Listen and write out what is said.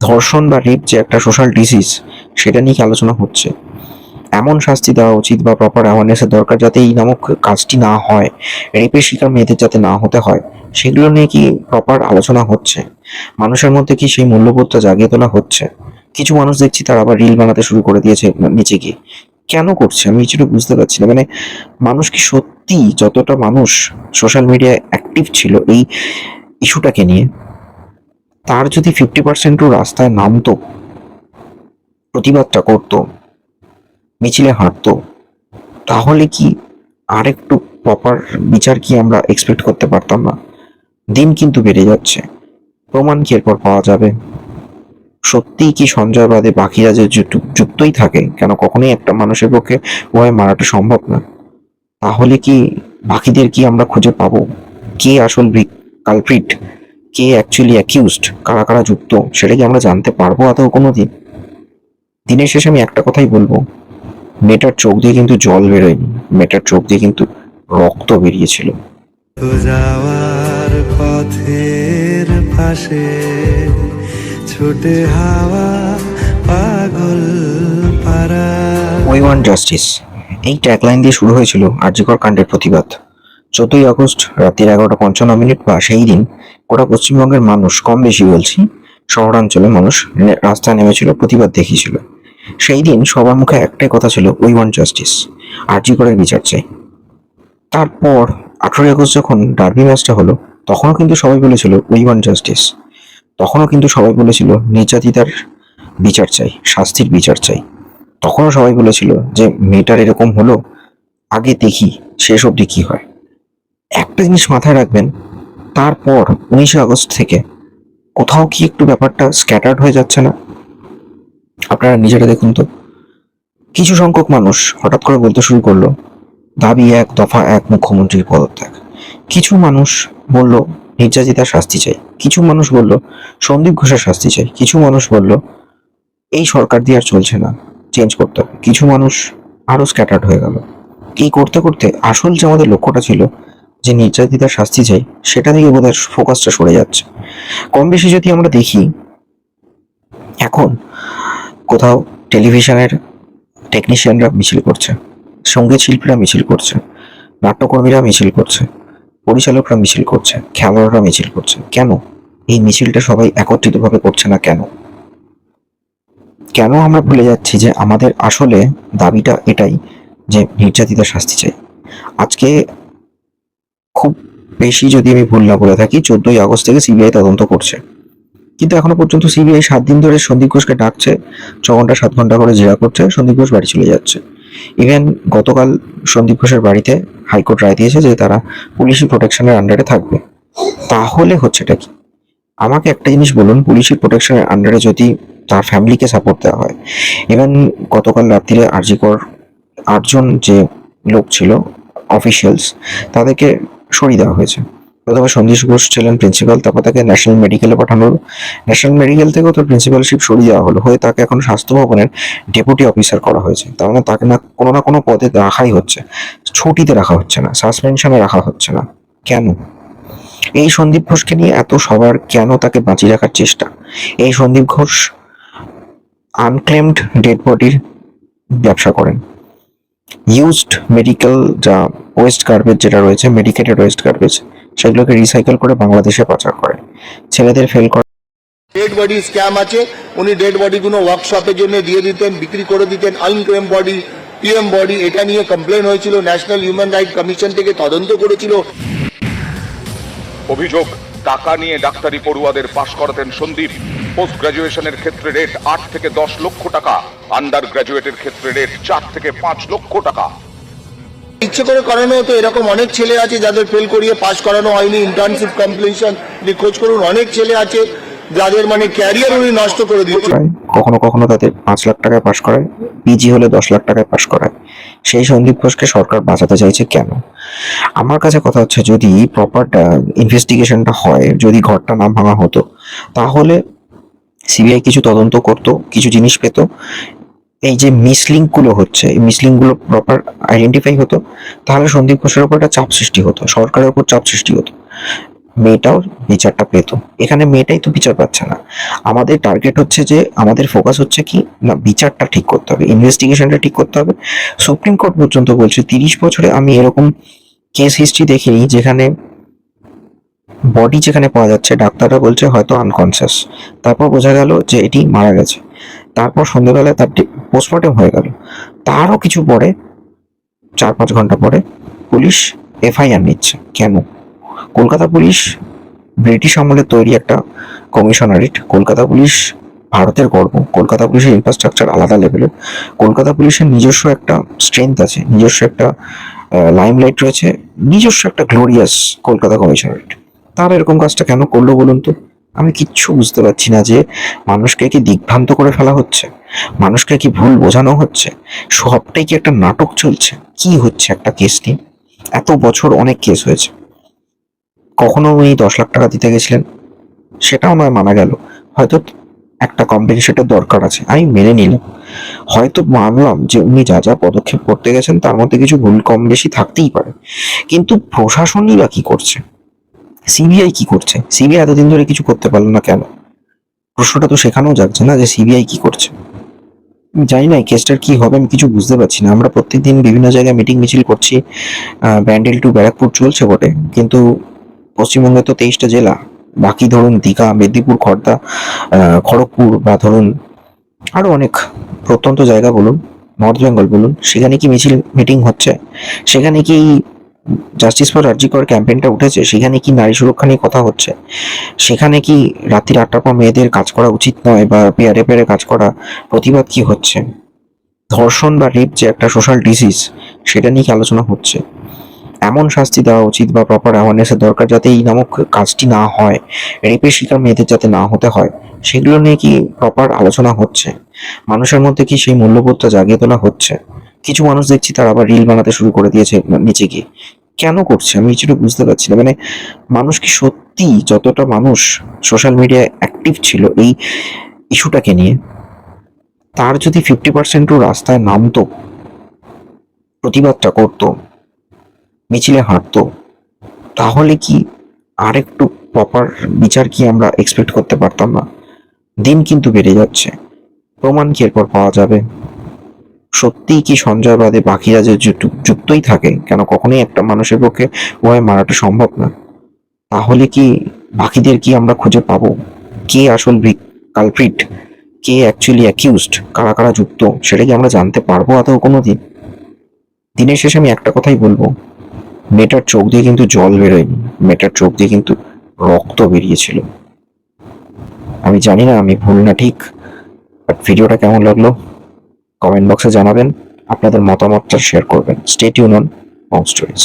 ধর্ষণ বা রেপ যে একটা সোশ্যাল ডিজিজ সেটা নিয়ে আলোচনা হচ্ছে? এমন শাস্তি দেওয়া উচিত বা প্রপার অ্যাওয়ারনেসের দরকার যাতে এই নামক কাজটি না হয় রেপের শিকার মেয়েদের যাতে না হতে হয়, সেগুলো নিয়ে কি প্রপার আলোচনা হচ্ছে? মানুষের মধ্যে কি সেই মূল্যবোধটা জাগিয়ে তোলা হচ্ছে? কিছু মানুষ দেখছি তারা আবার রিল বানাতে শুরু করে দিয়েছে নিচে গিয়ে। কেন করছে? আমি কিছুটা বুঝতে পারছি না। মানে মানুষ কি সত্যি যতটা মানুষ সোশ্যাল মিডিয়ায় অ্যাক্টিভ ছিল এই ইস্যুটাকে নিয়ে? তার যদি ফিফটি পার্সেন্টও রাস্তায় নামতো, প্রতিবাদটা করতো, মিছিলে হাঁটতো, তাহলে কি আর একটু প্রপার বিচার কি আমরা এক্সপেক্ট করতে পারতাম না? দিন কিন্তু বেড়ে যাচ্ছে, প্রমাণ কি এরপর পাওয়া যাবে? সত্যিই কি সঞ্জয় বাদে বাকিরা যে যুক্তই থাকে, কেন কখনোই একটা মানুষের পক্ষে উভয় মারাটা সম্ভব না? তাহলে কি বাকিদের কি আমরা খুঁজে পাবো? কে আসল কালপ্রিট কে অ্যাকচুয়ালি অ্যাকিউজড কারা কারা যুক্ত? সেটা কি আমরা জানতে পারব আদৌ কোনো দিন দিনের শেষে আমি একটা কথাই বলব। মেয়েটার চোখ দিয়ে কিন্তু জল বেরোয়নি। মেয়েটার চোখ দিয়ে কিন্তু রক্ত বেরিয়েছিল। যাওয়ার পথের পাশে ছোটে হাওয়া পাগল পারা ওই ওয়ান জাস্টিস এই ট্যাগলাইন দিয়ে শুরু হয়েছিল আর্যিকর কাণ্ডের প্রতিবাদ। চোদ্দই আগস্ট রাত্রির এগারোটা পঞ্চান্ন মিনিট বা সেই দিন গোটা পশ্চিমবঙ্গের মানুষ, কম বেশি বলছি, শহরাঞ্চলে মানুষ রাস্তায় নেমেছিল, প্রতিবাদ দেখিয়েছিল। সেই দিন সবার মুখে একটাই কথা ছিল উই ওয়ান্ট জাস্টিস আর্যিকরের বিচার চাই। তারপর আঠেরোই আগস্ট যখন ডার্বি ম্যাচটা হলো, তখনও কিন্তু সবাই বলেছিল উই ওয়ান্ট জাস্টিস তখনও কিন্তু সবাই বলেছিল, নির্যাতিতার বিচার চাই, শাস্তির বিচার চাই। তখনও সবাই বলেছিল যে, মেয়েটার এরকম হলো, আগে দেখি, শেষ অবধি কি হয়? একটা জিনিস মাথায় রাখবেন তারপর উনিশে আগস্ট থেকে কোথাও কি একটু ব্যাপারটা স্ক্যাটার্ড হয়ে যাচ্ছে না? আপনারা নিজেরা দেখুন তো। কিছু সংখ্যক মানুষ হঠাৎ করে বলতে শুরু করল, দাবি এক, দফা এক, মুখ্যমন্ত্রীর পদত্যাগ। কিছু মানুষ বলল, নির্যাতিতার শাস্তি চাই। কিছু মানুষ বলল, সন্দীপ ঘোষের শাস্তি চাই। কিছু মানুষ বলল, এই সরকার দিয়ে আর চলছে না চেঞ্জ করতে হবে। কিছু মানুষ আরও স্ক্যাটার্ড হয়ে গেল। এই করতে করতে আসল যে আমাদের লক্ষ্যটা ছিল যে নির্যাতিতার শাস্তি চাই, সেটা থেকে বোধহয় ফোকাসটা সরে যাচ্ছে। কম বেশি যদি আমরা দেখি, এখন কোথাও টেলিভিশনের টেকনিশিয়ানরা মিছিল করছে, সংগীত শিল্পীরা মিছিল করছে, নাট্যকর্মীরা মিছিল করছে, পরিচালকরা মিছিল করছে খেলোয়াড়রা মিছিল করছে, কেন? এই মিছিলটা সবাই একত্রিতভাবে করছে না কেন? কেন আমরা ভুলে যাচ্ছি যে আমাদের আসলে দাবিটা এটাই যে নির্যাতিতা শাস্তি চাই? আজকে খুব বেশি যদি আমি ভুল না বলে থাকি, চোদ্দই আগস্ট থেকে সিবিআই তদন্ত করছে। কিন্তু এখনও পর্যন্ত সিবিআই সাত দিন ধরে সন্দীপ ঘোষকে ডাকছে ছ ঘণ্টা সাত ঘণ্টা করে জেরা করছে, সন্দীপ ঘোষ বাড়ি চলে যাচ্ছে। ইভেন গতকাল সন্দীপ ঘোষের বাড়িতে হাইকোর্ট রায় দিয়েছে যে তারা পুলিশি প্রোটেকশনের আন্ডারে থাকবে। তাহলে হচ্ছেটা কি? আমাকে একটা জিনিস বলুন, পুলিশি প্রোটেকশনের আন্ডারে যদি তার ফ্যামিলিকে সাপোর্ট দেওয়া হয়। ইভেন গতকাল রাত্রিরে আরজিকর আটজন যে লোক ছিল অফিসিয়ালস তাদেরকে সরিয়ে দেওয়া হয়েছে। প্রথমে সন্দীপ ঘোষ ছিলেন প্রিন্সিপাল তারপর তাকে ন্যাশনাল মেডিকেলে পাঠানো হলো ন্যাশনাল মেডিকেল থেকেও তার প্রিন্সিপালশিপ সরিয়ে দেওয়া হলো, হয়ে তাকে এখন স্বাস্থ্য ভবনের ডেপুটি অফিসার করা হয়েছে। তার মানে তাকে না, কোনো না কোনো পদে রাখাই হচ্ছে। ছুটিতে রাখা হচ্ছে না সাসপেনশনে রাখা হচ্ছে না। কেন? এই সন্দীপ ঘোষকে নিয়ে এত সবার কেন তাকে বাঁচিয়ে রাখার চেষ্টা? এই সন্দীপ ঘোষ আনক্লেমড ডেড বডির ব্যবসা করেন। ইউজড মেডিকেল যা ওয়েস্ট গার্বেজ যেটা রয়েছে মেডিকেটেড ওয়েস্ট গার্বেজ সেগুলোকে রিসাইকেল করে বাংলাদেশে পাচার করে। ছেলেদের ফেল করে ডেড বডি স্ক্যাম আছে। উনি ডেড বডিগুলো ওয়ার্কশপের জন্য দিয়ে দিতেন বিক্রি করে দিতেন আনক্লেম বডি পিএম বডি এটা নিয়ে কমপ্লেন হয়েছিল। ন্যাশনাল হিউম্যান রাইট কমিশন থেকে তদন্ত করেছিল। অভিযোগ টাকা নিয়ে ডাক্তারি পড়ুয়াদের পাশ করাতেন সন্দীপ। পোস্ট গ্রাজুয়েশনের ক্ষেত্রে রেট আট থেকে দশ লক্ষ টাকা আন্ডার গ্রাজুয়েটের ক্ষেত্রে রেট চার থেকে পাঁচ লক্ষ টাকা। ইচ্ছে করে করানো হতো এরকম অনেক ছেলে আছে যাদের ফেল করিয়ে পাস করানো হয়নি ইন্টার্নশিপ কমপ্লিশন খোঁজ করুন অনেক ছেলে আছে যাদের মানে ক্যারিয়ার উনি নষ্ট করে দিয়েছে। করায় কখনো কখনো তাদের পাঁচ লাখ টাকায় পাশ করায় পিজি হলে দশ লাখ টাকায় পাশ করায়। সেই সন্দীপ ঘোষকে সরকার বাঁচাতে চাইছে কেন? আমার কাছে কথা হচ্ছে যদি প্রপার ইনভেস্টিগেশনটা হয় যদি ঘরটা না ভাঙা হতো তাহলে সিবিআই কিছু তদন্ত করত, কিছু জিনিস পেত। এই যে মিসলিঙ্কগুলো হচ্ছে, এই মিসলিঙ্কগুলো প্রপার আইডেন্টিফাই হতো, তাহলে সন্দীপ ঘোষের উপর একটা চাপ সৃষ্টি হতো, সরকারের উপর চাপ সৃষ্টি হতো। মেয়েটাও বিচারটা পেত। এখানে মেয়েটাই তো বিচার পাচ্ছে না। আমাদের টার্গেট হচ্ছে যে, আমাদের ফোকাস হচ্ছে কি, না, বিচারটা ঠিক করতে হবে ইনভেস্টিগেশনটা ঠিক করতে হবে। সুপ্রিম কোর্ট পর্যন্ত বলছে, তিরিশ বছরে আমি এরকম কেস হিস্ট্রি দেখিনি, যেখানে বডি যেখানে পাওয়া যাচ্ছে, ডাক্তাররা বলছে হয়তো আনকনসিয়াস তারপর বোঝা গেল যে এটি মারা গেছে। তারপর সন্ধ্যেবেলায় তার পোস্টমর্টেম হয়ে গেল। তারও কিছু পরে চার পাঁচ ঘণ্টা পরে পুলিশ এফআইআর নিচ্ছে। কেন? কলকাতা পুলিশ, ব্রিটিশ আমলে তৈরি একটা কমিশনারেট। কলকাতা পুলিশ ভারতের গর্ব। কলকাতা পুলিশের ইনফ্রাস্ট্রাকচার আলাদা লেভেলের কলকাতা পুলিশের নিজস্ব একটা স্ট্রেংথ আছে। নিজস্ব একটা লাইমলাইট রয়েছে। নিজস্ব একটা গ্লোরিয়াস কলকাতা কমিশনারেট। তারা এরকম কাজটা কেন করল বলুন তো? আমি কিচ্ছু বুঝতে পারছি না যে মানুষকে কি দিগ্ভ্রান্ত করে ফেলা হচ্ছে? মানুষকে কি ভুল বোঝানো হচ্ছে? সবটাই কি একটা নাটক চলছে? কি হচ্ছে একটা কেস নিয়ে? এত বছর অনেক কেস হয়েছে। কখনো উনি দশ লাখ টাকা দিতে গেছিলেন? সেটাও নয়, মানা গেল। হয়তো একটা কম্পেনসেটের দরকার আছে। আমি মেনে নিলাম। হয়তো মানলাম যে উনি যা যা পদক্ষেপ করতে গেছেন, তার মধ্যে কিছু ভুল কম বেশি থাকতেই পারে। কিন্তু প্রশাসনই বা কি করছে? সিবিআই কি করছে? সিবিআই এতদিন ধরে কিছু করতে পারল না কেন? প্রশ্নটা তো সেখানেও যাচ্ছে না যে সিবিআই কি করছে। জানি না কেসটার কি হবে আমি কিছু বুঝতে পারছি না। আমরা প্রত্যেকদিন বিভিন্ন জায়গায় মিটিং মিছিল করছি ব্যান্ডেল টু ব্যারাকপুর চলছে বটে কিন্তু পশ্চিমবঙ্গে তো তেইশটা জেলা বাকি ধরুন দীঘা মেদিনীপুর আহ, খড়গপুর বা ধরুন আরও অনেক প্রত্যন্ত জায়গা বলুন নর্থ বেঙ্গল বলুন সেখানে কি মিছিল মিটিং হচ্ছে? সেখানে কি জাস্টিস ফর রাজ্যিকর ক্যাম্পেইনটা উঠেছে, সেখানে কি নারী সুরক্ষা নিয়ে কথা হচ্ছে? সেখানে কি রাত্রির আটটার পর মেয়েদের কাজ করা উচিত নয় বা পেয়ারে পেয়ারে কাজ করা প্রতিবাদ কি হচ্ছে? ধর্ষণ বা রেপ যে একটা সোশ্যাল ডিজিজ সেটা নিয়ে কি আলোচনা হচ্ছে? এমন শাস্তি দেওয়া উচিত বা প্রপার অ্যাওয়ারনেসের দরকার যাতে এই নামক কাজটি না হয় রেপের শিকার মেয়েদের যাতে না হতে হয়, সেগুলো নিয়ে কি প্রপার আলোচনা হচ্ছে? মানুষের মধ্যে কি সেই মূল্যবোধটা জাগিয়ে তোলা হচ্ছে? কিছু মানুষ দেখছি তারা আবার রিল বানাতে শুরু করে দিয়েছে নিচে গিয়ে। কেন করছে? আমি কিছুটা বুঝতে পারছি না। মানে মানুষ কি সত্যি যতটা মানুষ সোশ্যাল মিডিয়ায় অ্যাক্টিভ ছিল এই ইস্যুটাকে নিয়ে, তার যদি ফিফটি পার্সেন্টও রাস্তায় নামতো, প্রতিবাদটা করতো, মিছিলে হাঁটতো, তাহলে কি আর একটু প্রপার বিচার কি আমরা এক্সপেক্ট করতে পারতাম না? দিন কিন্তু বেড়ে যাচ্ছে। প্রমাণ কি এরপর পাওয়া যাবে? সত্যিই কি সঞ্জয় বাদে বাকিরা যে যুক্তই থাকে? কেন কখনোই একটা মানুষের পক্ষে উভয় মারাটা সম্ভব না? তাহলে কি বাকিদের কি আমরা খুঁজে পাবো? কে আসল কালপ্রিট কে অ্যাকচুয়ালি অ্যাকিউজড কারা কারা যুক্ত? সেটা কি আমরা জানতে পারব আদৌ কোনো দিন দিনের শেষে আমি একটা কথাই বলব। মেয়েটার চোখ দিয়ে কিন্তু জল বেরোয়নি। মেয়েটার চোখ দিয়ে কিন্তু রক্ত বেরিয়েছিল। আমি জানি না, আমি ভুল না ঠিক বাট ভিডিওটা কেমন লাগল? কমেন্ট বক্সে জানাবেন আপনাদের মতামতটা শেয়ার করবেন। State union home stories